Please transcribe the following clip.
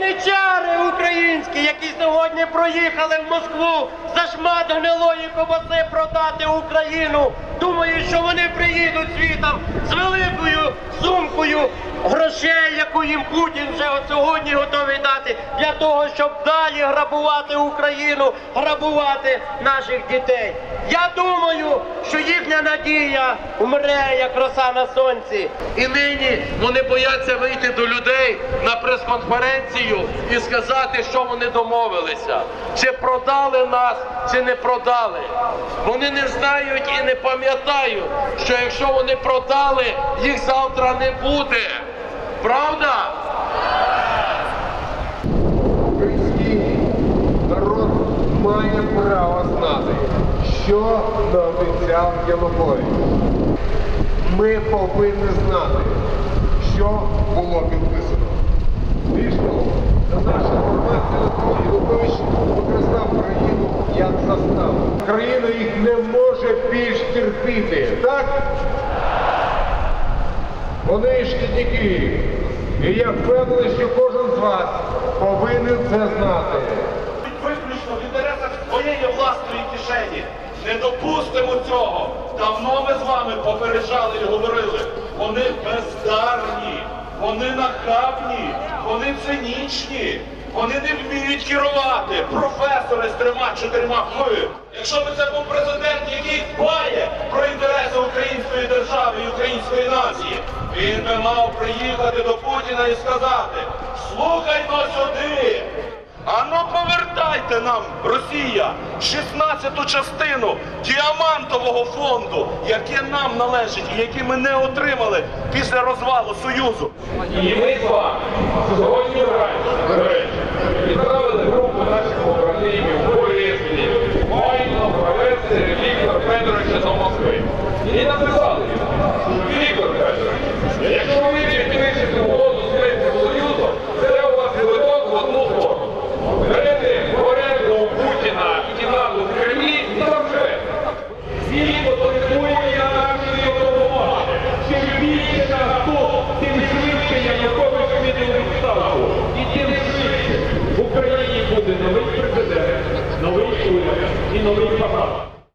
яничари українські, які сьогодні проїхали в Москву за шмат гнилої кобаси продати Україну. Думають, що вони приїдуть світом з великою сумкою грошей, яку їм Путін вже сьогодні готовий дати для того, щоб далі грабувати Україну, грабувати наших дітей. Я думаю, що їхня надія умре, як роса на сонці. І нині вони бояться вийти до людей на прес-конференцію і сказати, що вони домовилися. Чи продали нас, чи не продали. Вони не знають і не пам'ятають, що якщо вони продали, їх завтра не буде. Правда? Український народ має право знати, що наобіцяв Янукович. Ми повинні знати, що було підписано. Більш того, за наша інформація, Янукович використав країну як заставу. Країна їх не може більш терпіти, так? Вони шкідники. І я впевнений, що кожен з вас повинен це знати. виключно в інтересах своєї власної кишені. Не допустимо цього. Давно ми з вами попереджали і говорили. Вони бездарні, вони нахабні, вони цинічні, вони не вміють керувати. Професори з трьома-чотирма «ви». Якщо б це був президент, дбає про інтереси української держави і української нації, він би мав приїхати до Путіна і сказати: слухай но сюди. А ну повертайте нам, Росія, 16-ту частину діамантового фонду, яке нам належить і які ми не отримали після розвалу Союзу. І ми з вами сьогодні będzie nowy prezydent, nowy wpływ i nowy zapach.